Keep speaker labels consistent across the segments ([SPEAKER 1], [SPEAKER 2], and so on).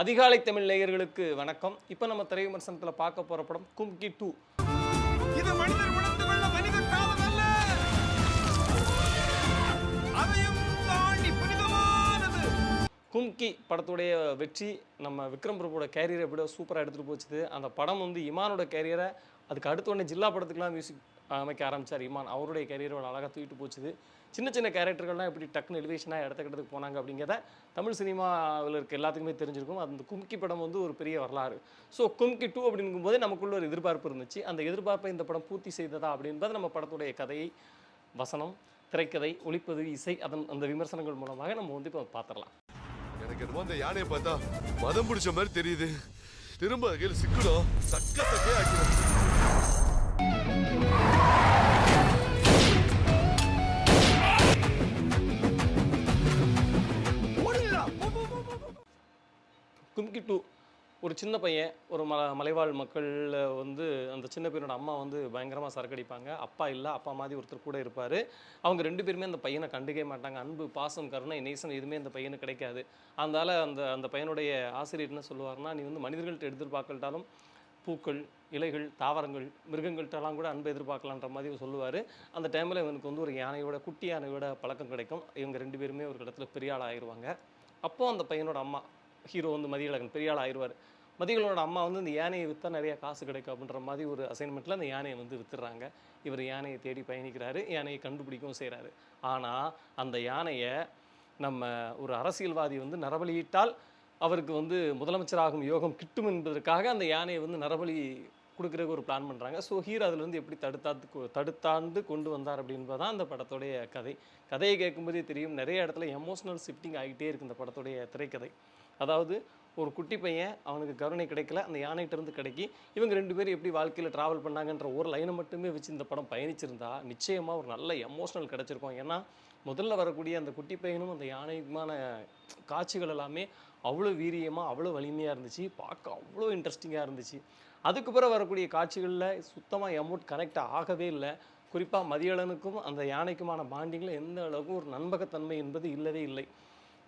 [SPEAKER 1] அதிகாலை தமிழ் நேயர்களுக்கு வணக்கம். இப்போ நம்ம திரை விமர்சனத்தில் பார்க்க போகிற படம் கும்கி டூ.
[SPEAKER 2] இது மனிதர் உணர்ந்து கொள்ள மனித காதல் அல்ல. அதையும் தாண்டி புனிதமானது.
[SPEAKER 1] கும்கி படத்துடைய வெற்றி நம்ம விக்ரம் பிரபுவோட கேரியரை எப்படியோ சூப்பராக எடுத்துகிட்டு போச்சுது. அந்த படம் வந்து இமானோட கேரியரை அதுக்கு அடுத்த உடனே ஜில்லா படத்துக்குலாம் மியூசிக் அமைக்க ஆரம்பிச்சார் இமான். அவருடைய கேரியரோட அழகாக தூக்கிட்டு போச்சுது. சின்ன சின்ன கேரக்டர்கள்லாம் எப்படி டக்குன்னு எலிவேஷனாக இடத்த கிட்டத்துக்கு போனாங்க அப்படிங்கிறத தமிழ் சினிமாவில் இருக்க எல்லாத்துக்குமே தெரிஞ்சிருக்கும். அந்த கும்கி படம் வந்து ஒரு பெரிய வரலாறு. ஸோ கும்கி டூ அப்படிங்கும்போது நமக்குள்ள ஒரு எதிர்பார்ப்பு இருந்துச்சு. அந்த எதிர்பார்ப்பை இந்த படம் பூர்த்தி செய்ததா அப்படின்றது நம்ம படத்துடைய கதையை வசனம் திரைக்கதை ஒளிப்பதிவு இசை அதன் அந்த விமர்சனங்கள் மூலமாக நம்ம வந்து இப்போ பார்த்துடலாம்
[SPEAKER 3] எனக்கு என்னமோ அந்த யானையை பார்த்தா மதம் பிடிச்ச மாதிரி தெரியுது. திரும்ப கையில் சிக்கணும் சக்கத்தக்கே ஆக்கிடும்.
[SPEAKER 1] கும்கிட்டு ஒரு சின்ன பையன் ஒரு மல மலைவாழ் மக்கள் வந்து அந்த சின்ன பையனோட அம்மா வந்து பயங்கரமாக சரக்கடிப்பாங்க. அப்பா இல்லை அப்பா மாதிரி ஒருத்தர் கூட இருப்பார். அவங்க ரெண்டு பேருமே அந்த பையனை கண்டுக்கவே மாட்டாங்க. அன்பு பாசம் கருணை நேசம் எதுவுமே அந்த பையனுக்கு கிடைக்காது. அதனால் அந்த அந்த பையனுடைய ஆசிரியர் என்ன சொல்லுவார்னா நீ வந்து மனிதர்கள்ட்ட எதிர்பார்க்கட்டாலும் பூக்கள் இலைகள் தாவரங்கள் மிருகங்கள்ட்டெல்லாம் கூட அன்பு எதிர்பார்க்கலான்ற மாதிரி சொல்லுவார். அந்த டைமில் இவனுக்கு வந்து ஒரு யானையோட குட்டி யானையோட பழக்கம் கிடைக்கும். இவங்க ரெண்டு பேருமே ஒரு இடத்துல பெரிய ஆள் ஆயிடுவாங்க அப்போது அந்த பையனோட அம்மா ஹீரோ வந்து மதியழகன் பெரிய ஆள் ஆயிடுவார் மதிகளோட அம்மா வந்து இந்த யானையை விற்றா நிறைய காசு கிடைக்கும் அப்படின்ற மாதிரி ஒரு அசைன்மெண்ட்டில் அந்த யானையை வந்து விற்றுறாங்க இவர் யானையை தேடி பயணிக்கிறாரு யானையை கண்டுபிடிக்கவும் செய்கிறாரு ஆனால் அந்த யானையை நம்ம ஒரு அரசியல்வாதி வந்து நரபலியிட்டால் அவருக்கு வந்து முதலமைச்சராகும் யோகம் கிட்டும் என்பதற்காக அந்த யானையை வந்து நரபலி கொடுக்குறதுக்கு ஒரு பிளான் பண்ணுறாங்க ஸோ ஹீரோ அதுலேருந்து எப்படி தடுத்தாந்து கொண்டு வந்தார் அப்படின்றது தான் அந்த படத்துடைய கதை. கதையை கேட்கும்போதே தெரியும் நிறைய இடத்துல எமோஷனல் ஷிஃப்டிங் ஆகிட்டே இருக்குது இந்த படத்துடைய திரைக்கதை. அதாவது ஒரு குட்டி பையன் அவனுக்கு கருணை கிடைக்கல அந்த யானைகிட்ட இருந்து கிடைக்கி இவங்க ரெண்டு பேரும் எப்படி வாழ்க்கையில் ட்ராவல் பண்ணாங்கன்ற ஒரு லைனை மட்டுமே வச்சு இந்த படம் பயணிச்சிருந்தா நிச்சயமாக ஒரு நல்ல எமோஷனல் கிடச்சிருக்கும். ஏன்னா முதல்ல வரக்கூடிய அந்த குட்டி பையனும் அந்த யானைக்குமான காட்சிகள் எல்லாமே அவ்வளோ வீரியமாக அவ்வளோ வலிமையாக இருந்துச்சு. பார்க்க அவ்வளோ இன்ட்ரெஸ்டிங்காக இருந்துச்சு. அதுக்கப்புறம் வரக்கூடிய காட்சிகளில் சுத்தமாக எமௌண்ட் கனெக்ட் ஆகவே இல்லை. குறிப்பாக மதியழனுக்கும் அந்த யானைக்குமான பாண்டிங்கில் எந்த அளவுக்கும் ஒரு நண்பகத்தன்மை என்பது இல்லவே இல்லை.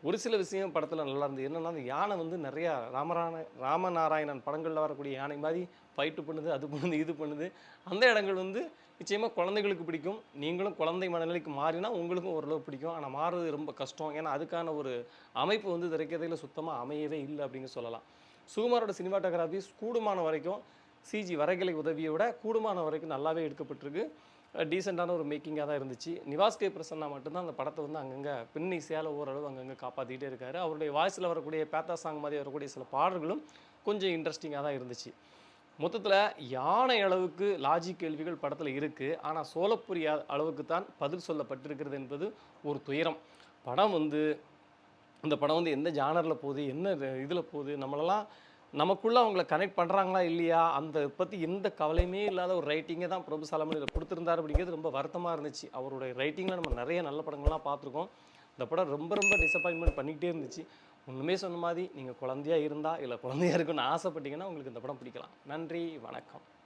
[SPEAKER 1] ஒரு சில விஷயம் படத்தில் நல்லா இருந்தது. என்னென்னா அந்த யானை வந்து நிறையா ராமராண ராமநாராயணன் படங்களில் வரக்கூடிய யானை மாதிரி ஃபைட்டு பண்ணுது அது பண்ணுது இது பண்ணுது. அந்த இடங்கள் வந்து நிச்சயமாக குழந்தைகளுக்கு பிடிக்கும். நீங்களும் குழந்தை மனநிலைக்கு மாறினா உங்களுக்கும் ஓரளவு பிடிக்கும். ஆனால் மாறுறது ரொம்ப கஷ்டம். ஏன்னா அதுக்கான ஒரு அமைப்பு வந்து திரைக்கதையில் சுத்தமாக அமையவே இல்லை அப்படின்னு சொல்லலாம். சுகுமாரோட சினிமாட்டோகிராஃபி கூடுமான வரைக்கும் சிஜி வரைகலை உதவியை விட கூடுமான வரைக்கும் நல்லாவே எடுக்கப்பட்டிருக்கு. டீசெண்டான ஒரு மேக்கிங்காக தான் இருந்துச்சு. நிவாஸ் கே பிரசன்னா மட்டும்தான் அந்த படத்தை வந்து அங்கங்கே பின் இசையால் ஓரளவு அங்கங்கே காப்பாற்றிக்கிட்டே இருக்காரு. அவருடைய வாய்ஸில் வரக்கூடிய பேத்தா சாங் மாதிரி வரக்கூடிய சில பாடல்களும் கொஞ்சம் இன்ட்ரெஸ்டிங்காக தான் இருந்துச்சு. மொத்தத்தில் யானை அளவுக்கு லாஜிக் கேள்விகள் படத்தில் இருக்குது ஆனால் சோழப்புரிய அளவுக்கு தான் பதில் சொல்லப்பட்டிருக்கிறது என்பது ஒரு துயரம். படம் வந்து இந்த படம் வந்து எந்த ஜானரில் போகுது என்ன இதில் போகுது நம்மளெல்லாம் நமக்குள்ளே அவங்கள கனெக்ட் பண்ணுறாங்களா இல்லையா? அந்த பற்றி எந்த கவலையுமே இல்லாத ஒரு ரைட்டிங்கை தான் பிரபு சாலமன் கொடுத்துருந்தார் கொடுத்துருந்தாரு அப்படிங்கிறது ரொம்ப வருத்தமாக இருந்துச்சு. அவருடைய ரைட்டிங்கில் நம்ம நிறைய நல்ல படங்கள்லாம் பார்த்துருக்கோம். இந்த படம் ரொம்ப ரொம்ப டிசப்பாயின்மெண்ட் பண்ணிக்கிட்டே இருந்துச்சு. ஒன்றுமே சொன்ன மாதிரி நீங்கள் குழந்தையா இருந்தால் இல்லை குழந்தையா இருக்குன்னு ஆசைப்பட்டீங்கன்னா உங்களுக்கு இந்த படம் பிடிக்கலாம். நன்றி வணக்கம்.